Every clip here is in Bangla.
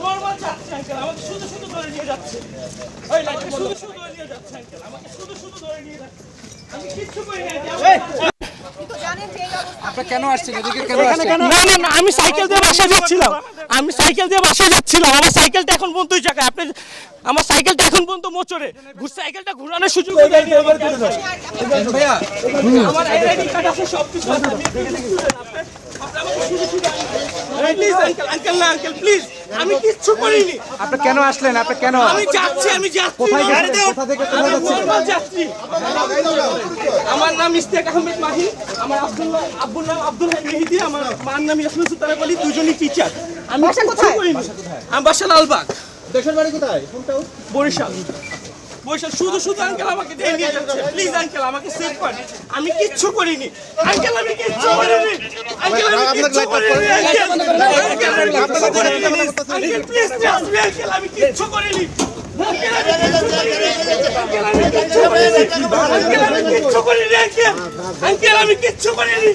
নর্মাল যাচ্ছে আঙ্কেল। আমাকে শুধু শুধু ধরে নিয়ে যাচ্ছে। ওই শুধু শুধু ধরে নিয়ে যাচ্ছে আঙ্কেল। আমাকে শুধু শুধু ধরে নিয়ে যাচ্ছে। আমি কিচ্ছু করি না এই! কেন আসছেন এদিকে কেন আসছেন না না না আমি সাইকেল দিয়ে বাসায় যাচ্ছিলাম। আমি সাইকেল দিয়ে বাসায় যাচ্ছিলাম। আমার সাইকেলটা এখন পর্যন্ত ওই জায়গায় আপনি আমার সাইকেলটা এখন পর্যন্ত মোচরে ঘুর সাইকেলটা ঘুরানোর সুযোগ আমার আইডি কার্ড আছে সব কিছু আছে। আমি আপনি আমাকে শুধু শুধু প্লিজ আঙ্কেল আঙ্কেল না আঙ্কেল প্লিজ আমি কিচ্ছু করিনি। আপনি কেন আসলেন? আপনি কেন? আমি যাচ্ছি আমি যাচ্ছি। কোথায়। গেছেন? কোথা থেকে কোথায় যাচ্ছেন? আমার নাম ইস্তেক আহমেদ মাহি আমার আব্দুল্লাহ আব্বুর নাম আব্দুল হাই মেহেদি আমার মার নাম ইয়াসমিন সুতারা বলি দুজনই টিচার আমি বাসা কোথায়? আমি বাসা লালবাগ। দেশের বাড়ি কোথায়? বরিশাল। বরিশাল শুধু শুধু আঙ্কেল আমাকে দিয়ে নিয়ে যাচ্ছে প্লিজ আঙ্কেল আমাকে সেভ করেন আমি কিচ্ছু করিনি আঙ্কেল আমি কিচ্ছু করিনি আঙ্কেল আমি কিচ্ছু করিনি আঙ্কেল আঙ্কেল আমি কিচ্ছু করিনি uncle please trust me uncle আমি কিচ্ছু করিনি আঙ্কেল আমি কিচ্ছু করিনি আঙ্কেল আমি কিচ্ছু করিনি আঙ্কেল আমি কিচ্ছু করিনি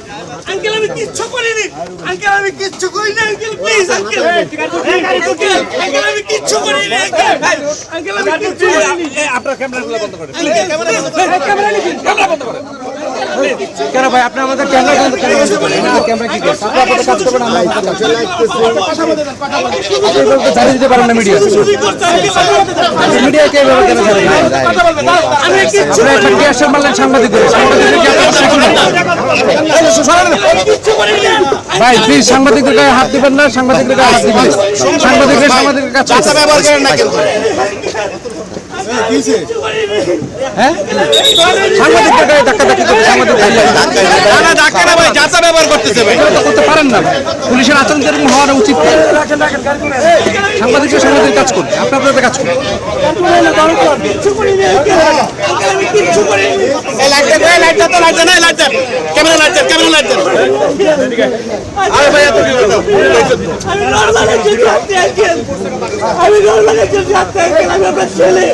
আঙ্কেল আমি কিচ্ছু করিনি আঙ্কেল আমি কিচ্ছু করিনি আঙ্কেল আমি কিচ্ছু করিনি আঙ্কেল প্লিজ আঙ্কেল কিচ্ছু করি নি আপনার ক্যামেরাগুলো বন্ধ করেন ক্যামেরা ক্যামেরা বন্ধ করেন কেন ভাই আপনি আমাদের ক্যামেরা বন্ধ আমাদের ক্যামেরা কি করছে আপনি আপনাদের কাজ করবেন আমরা আপনি জানিয়ে দিতে পারেন না মিডিয়া করতে মিডিয়াকে এভাবে কেন জানেন আপনি একটা মারলেন সাংবাদিকদের সাংবাদিকদের কি ভাই প্লিজ সাংবাদিকদের গায়ে হাত দিবেন না সাংবাদিকদের গায়ে হাত দিবেন সাংবাদিকদের সাংবাদিকের কাছে ব্যবহার করেন না কেন হ্যাঁ সাংবাদিকদের গায়ে ধাক্কা ধাক্কি করতে সাংবাদিক না না ডাক্তার ভাই যাতা ব্যবহার করতেছে ভাই তো করতে পারেন না পুলিশের আচরণ যেরকম হওয়াটা উচিত। সাংবাদিকরা সাংবাদিক কাজ করবে আপনি আপনাদের কাজ করিনি আমি আপনার ছেলে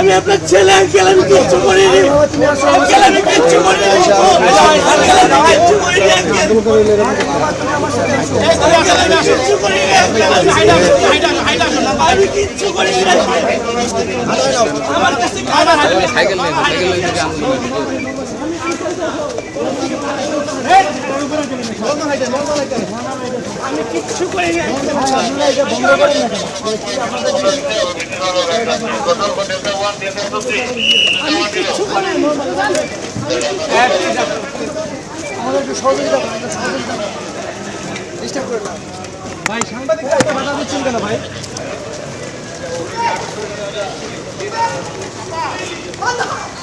আমি আপনার ছেলে আঙ্কেল আমি কিচ্ছু করিনি। আঙ্কেল আমি কিচ্ছু করিনি। আঙ্কেল আমি কিচ্ছু করিনি আমি কিচ্ছু করিনি আমার কাছে খাবার সাইকেল আমি কিচ্ছু করিনি আমি কিচ্ছু করিনি ভাই সাংবাদিকরা বাধা দিচ্ছেন কেন ভাই? বন্ধ কর।